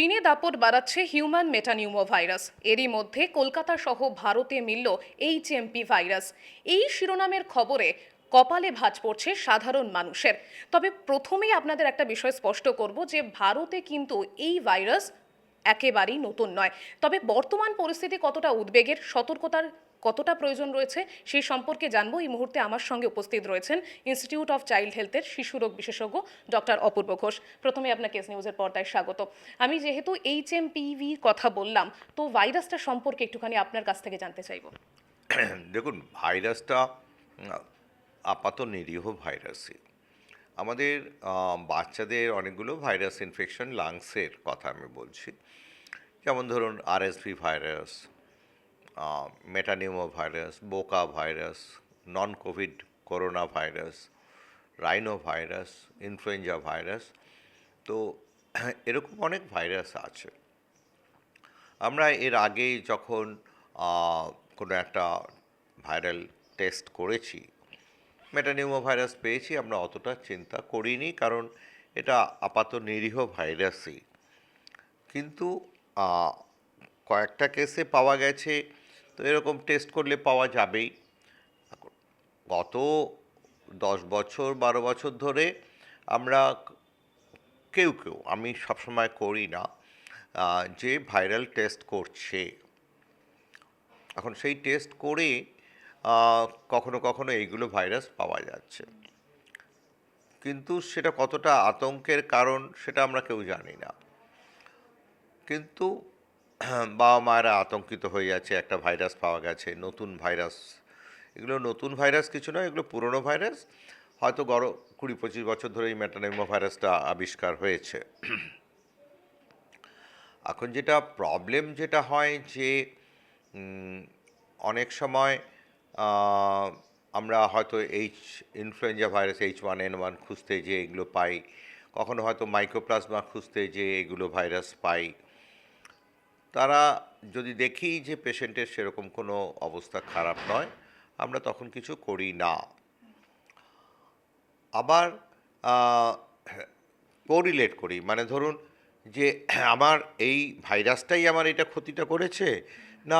চীনে দাপট বাড়াচ্ছে হিউম্যান মেটানিউমো ভাইরাস এরই মধ্যে কলকাতা সহ ভারতে মিলল এইচএমপি ভাইরাস। এই শিরোনামের খবরে কপালে ভাঁজ পড়ছে সাধারণ মানুষের। তবে প্রথমেই আপনাদের একটা বিষয় স্পষ্ট করব যে ভারতে কিন্তু এই ভাইরাস একেবারেই নতুন নয়। তবে বর্তমান পরিস্থিতি কতটা উদ্বেগের, সতর্কতার কতটা প্রয়োজন রয়েছে সেই সম্পর্কে জানব। এই মুহূর্তে আমার সঙ্গে উপস্থিত রয়েছেন ইনস্টিটিউট অফ চাইল্ড হেলথের শিশু রোগ বিশেষজ্ঞ ডক্টর অপূর্ব ঘোষ। প্রথমে আপনাকে এস নিউজের পর্দায় স্বাগত। আমি যেহেতু এইচ এম কথা বললাম, তো ভাইরাসটা সম্পর্কে একটুখানি আপনার কাছ থেকে জানতে চাইব। দেখুন, ভাইরাসটা আপাত নিরীহ ভাইরাসই। আমাদের বাচ্চাদের অনেকগুলো ভাইরাস ইনফেকশন লাংসের কথা আমি বলছি। যেমন ধরুন RSV virus metapneumo virus boca virus non COVID corona virus rhino virus influenza virus তো এরকম অনেক ভাইরাস আছে। আমরা এর আগে যখন কোনো একটা ভাইরাল টেস্ট করেছি মেটানিউমো ভাইরাস পেয়েছি, আমরা অতটা চিন্তা করিনি, কারণ এটা আপাত নিরীহ ভাইরাসই কিন্তু কয়েকটা কেসে পাওয়া গেছে তো এরকম টেস্ট করলে পাওয়া যাবেই। গত দশ বছর, বারো বছর ধরে আমরা কেউ কেউ আমি সবসময় করি না যে ভাইরাল টেস্ট করছে। এখন সেই টেস্ট করে কখনো কখনো এইগুলো ভাইরাস পাওয়া যাচ্ছে। কিন্তু সেটা কতটা আতঙ্কের কারণ সেটা আমরা কেউ জানি না। কিন্তু বাবা মায়েরা আতঙ্কিত হয়ে যাচ্ছে একটা ভাইরাস পাওয়া গেছে, নতুন ভাইরাস। এগুলো নতুন ভাইরাস কিছু নয়, এগুলো পুরনো ভাইরাস। হয়তো গড় কুড়ি পঁচিশ বছর ধরে এই মেটানিমো ভাইরাসটা আবিষ্কার হয়েছে। এখন যেটা প্রবলেম যেটা হয় যে অনেক সময় আমরা হয়তো H influenza virus H one N one খুঁজতে যে এগুলো পাই। কখনো হয়তো মাইক্রোপ্লাজমা খুঁজতে যে এগুলো ভাইরাস পাই। তারা যদি দেখি যে পেশেন্টের সেরকম কোনো অবস্থা খারাপ নয়, আমরা তখন কিছু করি না। আবার কোরিলেট করি। মানে ধরুন যে আমার এই ভাইরাসটাই আমার এটা ক্ষতিটা করেছে, না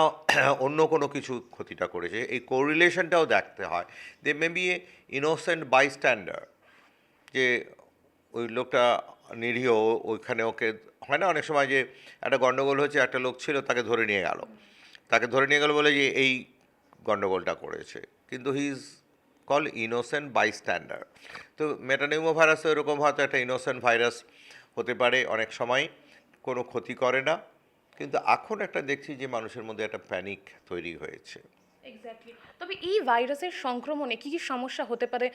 অন্য কোনো কিছু ক্ষতিটা করেছে। এই কোরিলেশনটাও দেখতে হয়। দে মে বি এ ইনোসেন্ট বাইস্ট্যান্ডার যে ওই লোকটা নিরীহ, ওইখানে ওকে হয় না? অনেক সময় যে একটা গণ্ডগোল হচ্ছে একটা লোক ছিল তাকে ধরে নিয়ে গেল। তাকে ধরে নিয়ে গেল বলে যে এই গণ্ডগোলটা করেছে। কিন্তু he is call innocent by bystander তো মেটানিউমো ভাইরাসও এরকম হয়তো একটা ইনোসেন্ট ভাইরাস হতে পারে অনেক সময় কোনো ক্ষতি করে না। কিন্তু এখন একটা দেখছি যে মানুষের মধ্যে একটা প্যানিক তৈরি হয়েছে। তবে এই ভাইরাসের সংক্রমণে কি কি সমস্যা হতে পারে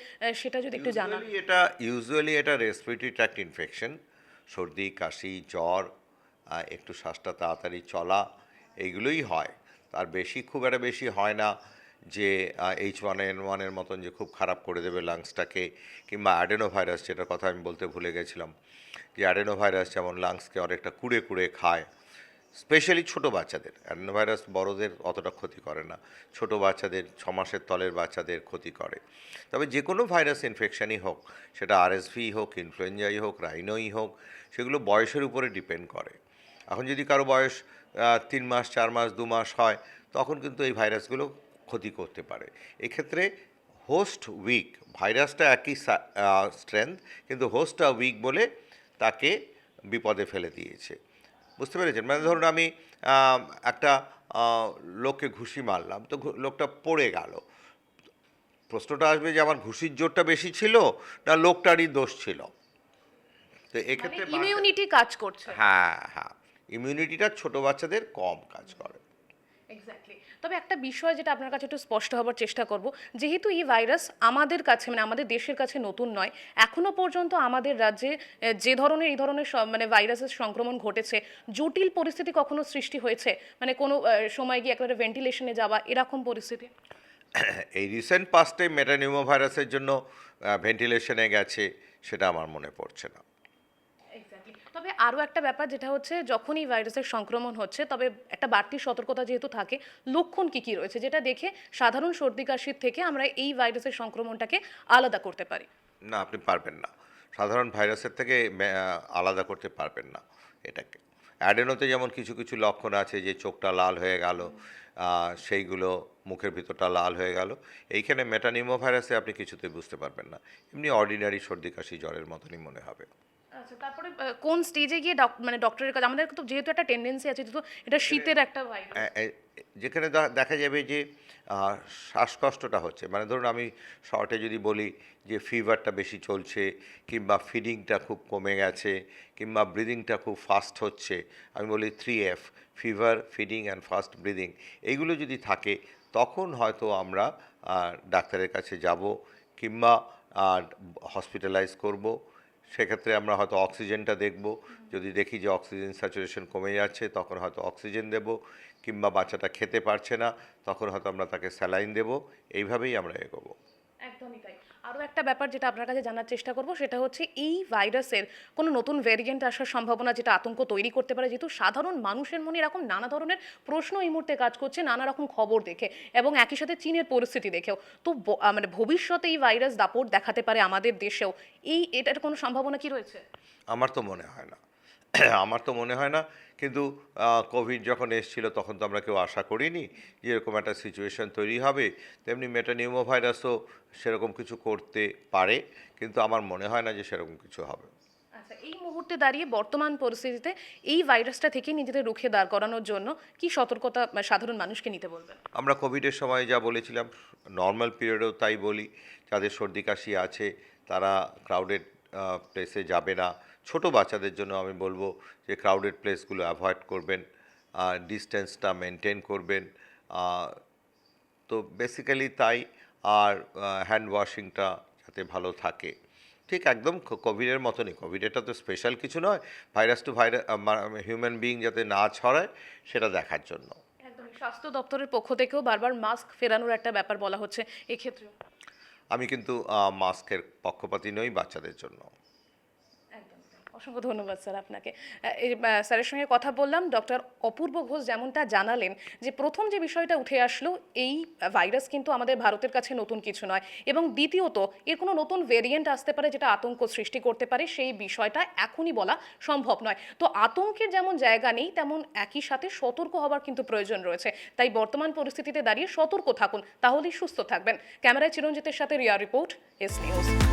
সেটা যদি একটু জানান। এটা ইউজুয়ালি এটা রেসপিরেটরি ট্র্যাক্ট ইনফেকশন সর্দি, কাশি, জ্বর একটু শ্বাসটা তাড়াতাড়ি চলা এইগুলোই হয়। তার বেশি খুব একটা বেশি হয় না যে এইচ ওয়ান এন ওয়ানের মতন যে খুব খারাপ করে দেবে লাংসটাকে কিংবা অ্যাডেনো ভাইরাস যেটার কথা আমি বলতে ভুলে গেছিলাম। যে অ্যাডেনো ভাইরাস যেমন লাংসকে অনেকটা কুড়ে কুড়ে খায় স্পেশালি ছোট বাচ্চাদের। অ্যাডেনোভাইরাস বড়দের অতটা ক্ষতি করে না। ছোট বাচ্চাদের, ছ মাসের তলের বাচ্চাদের ক্ষতি করে। তবে যে কোনো ভাইরাস ইনফেকশনই হোক, সেটা আরএসভি হোক ইনফ্লুয়েঞ্জাই হোক রাইনোই হোক, সেগুলো বয়সের উপরে ডিপেন্ড করে। এখন যদি কারও বয়স তিন মাস, চার মাস, দু মাস হয়, তখন কিন্তু এই ভাইরাসগুলো ক্ষতি করতে পারে। এক্ষেত্রে হোস্ট উইক ভাইরাসটা একই স্ট্রেংথ কিন্তু হোস্টটা উইক বলে তাকে বিপদে ফেলে দিয়েছে। বুঝতে পেরেছেন? মানে ধরুন আমি একটা লোককে ঘুষি মারলাম তো লোকটা পড়ে গেল। প্রশ্নটা আসবে যে আমার ঘুষির জোরটা বেশি ছিল না লোকটারই দোষ ছিল? তো এক্ষেত্রে ইমিউনিটি কাজ করছে। হ্যাঁ হ্যাঁ। ইমিউনিটিটা ছোট বাচ্চাদের কম কাজ করে। তবে একটা বিষয় যেটা আপনার কাছে একটু স্পষ্ট হবার চেষ্টা করব, যেহেতু এই ভাইরাস আমাদের কাছে মানে আমাদের দেশের কাছে নতুন নয়, এখনও পর্যন্ত আমাদের রাজ্যে যে ধরনের, এই ধরনের মানে ভাইরাসের সংক্রমণ ঘটেছে, জটিল পরিস্থিতি কখনো সৃষ্টি হয়েছে? মানে কোনো সময় গিয়ে একেবারে ভেন্টিলেশনে যাওয়া, এরকম পরিস্থিতি? এই রিসেন্ট পাস্টে মেটানিউমো ভাইরাসের জন্য ভেন্টিলেশনে গেছে, সেটা আমার মনে পড়ছে না। আরও একটা ব্যাপার যেটা হচ্ছে, যখনই ভাইরাসের সংক্রমণ হচ্ছে, তবে একটা বাড়তি সতর্কতা যেহেতু থাকে, লক্ষণ কি কি রয়েছে যেটা দেখে সাধারণ সর্দি কাশির থেকে আমরা এই ভাইরাসের সংক্রমণটাকে আলাদা করতে পারি। না, আপনি পারবেন না। সাধারণ ভাইরাসের থেকে আলাদা করতে পারবেন না এটাকে। অ্যাডেনোতে যেমন কিছু কিছু লক্ষণ আছে যে চোখটা লাল হয়ে গেল সেইগুলো মুখের ভিতরটা লাল হয়ে গেল, এইখানে মেটানিমো ভাইরাসে আপনি কিছুতেই বুঝতে পারবেন না। এমনি অর্ডিনারি সর্দি কাশি জ্বরের মতনই মনে হবে। আচ্ছা তারপরে কোন স্টেজে গিয়ে মানে ডক্টরের কাছে আমাদের তো যেহেতু একটা টেন্ডেন্সি আছে যেহেতু এটা শীতের একটা ভাইরাস যেখানে দেখা যাবে যে শ্বাসকষ্টটা হচ্ছে। মানে ধরুন আমি শর্টে যদি বলি যে ফিভারটা বেশি চলছে কিংবা ফিডিংটা খুব কমে গেছে কিংবা ব্রিদিংটা খুব ফাস্ট হচ্ছে আমি বলি three F fever feeding and fast breathing এইগুলো যদি থাকে তখন হয়তো আমরা ডাক্তারের কাছে যাব কিংবা হসপিটালাইজ করব। সেক্ষেত্রে আমরা হয়তো অক্সিজেনটা দেখব। যদি দেখি যে অক্সিজেন স্যাচুরেশন কমে যাচ্ছে, তখন হয়তো অক্সিজেন দেব কিংবা বাচ্চাটা খেতে পারছে না, তখন হয়তো আমরা তাকে স্যালাইন দেব। এইভাবেই আমরা এগোবো। একদমই তাই। আরও একটা ব্যাপার যেটা আপনার কাছে জানার চেষ্টা করব, সেটা হচ্ছে এই ভাইরাসের কোনো নতুন ভ্যারিয়েন্ট আসার সম্ভাবনা যেটা আতঙ্ক তৈরি করতে পারে। যেহেতু সাধারণ মানুষের মনে এরকম নানা ধরনের প্রশ্ন এই মুহূর্তে কাজ করছে, নানা রকম খবর দেখে এবং একই সাথে চীনের পরিস্থিতি দেখেও। তো মানে ভবিষ্যতে এই ভাইরাস দাপট দেখাতে পারে আমাদের দেশেও। এই, এটার কোনো সম্ভাবনা কি রয়েছে? আমার তো মনে হয় না। আমার তো মনে হয় না কিন্তু কোভিড যখন এসেছিল তখন তো আমরা কেউ আশা করিনি যে এরকম একটা সিচুয়েশন তৈরি হবে। তেমনি মেটানিউমো ভাইরাসও সেরকম কিছু করতে পারে কিন্তু আমার মনে হয় না যে সেরকম কিছু হবে। আচ্ছা এই মুহূর্তে দাঁড়িয়ে বর্তমান পরিস্থিতিতে এই ভাইরাসটা থেকে নিজেদের রুখে দাঁড় করানোর জন্য কি সতর্কতা সাধারণ মানুষকে নিতে বলবেন? আমরা কোভিডের সময় যা বলেছিলাম নর্মাল পিরিয়ডেও তাই বলি। যাদের সর্দি কাশি আছে তারা ক্রাউডেড প্লেসে যাবে না। ছোট বাচ্চাদের জন্য আমি বলব যে ক্রাউডেড প্লেসগুলো অ্যাভয়েড করবেন ডিস্টেন্সটা মেনটেন করবেন তো বেসিক্যালি তাই আর হ্যান্ড ওয়াশিংটা যাতে ভালো থাকে। ঠিক একদম কোভিডের মতনই কোভিড এটা তো স্পেশাল কিছু নয় virus to virus human being যাতে না ছড়ায় সেটা দেখার জন্য। স্বাস্থ্য দপ্তরের পক্ষ থেকেও বারবার মাস্ক ফেরানোর একটা ব্যাপার বলা হচ্ছে এক্ষেত্রে আমি কিন্তু মাস্কের পক্ষপাতি নই বাচ্চাদের জন্য। অসংখ্য ধন্যবাদ স্যার আপনাকে। স্যারের সঙ্গে কথা বললাম, ডক্টর অপূর্ব ঘোষ যেমনটা জানালেন যে প্রথম যে বিষয়টা উঠে আসলো, এই ভাইরাস কিন্তু আমাদের ভারতের কাছে নতুন কিছু নয়। এবং দ্বিতীয়ত, এর কোনো নতুন ভেরিয়েন্ট আসতে পারে যেটা আতঙ্ক সৃষ্টি করতে পারে, সেই বিষয়টা এখনই বলা সম্ভব নয়। তো আতঙ্কের যেমন জায়গা নেই, তেমন একই সাথে সতর্ক হওয়ার কিন্তু প্রয়োজন রয়েছে। তাই বর্তমান পরিস্থিতিতে দাঁড়িয়ে সতর্ক থাকুন, তাহলেই সুস্থ থাকবেন। ক্যামেরায় চিরঞ্জিতের সাথে রিয়া রিপোর্ট এস নিউজ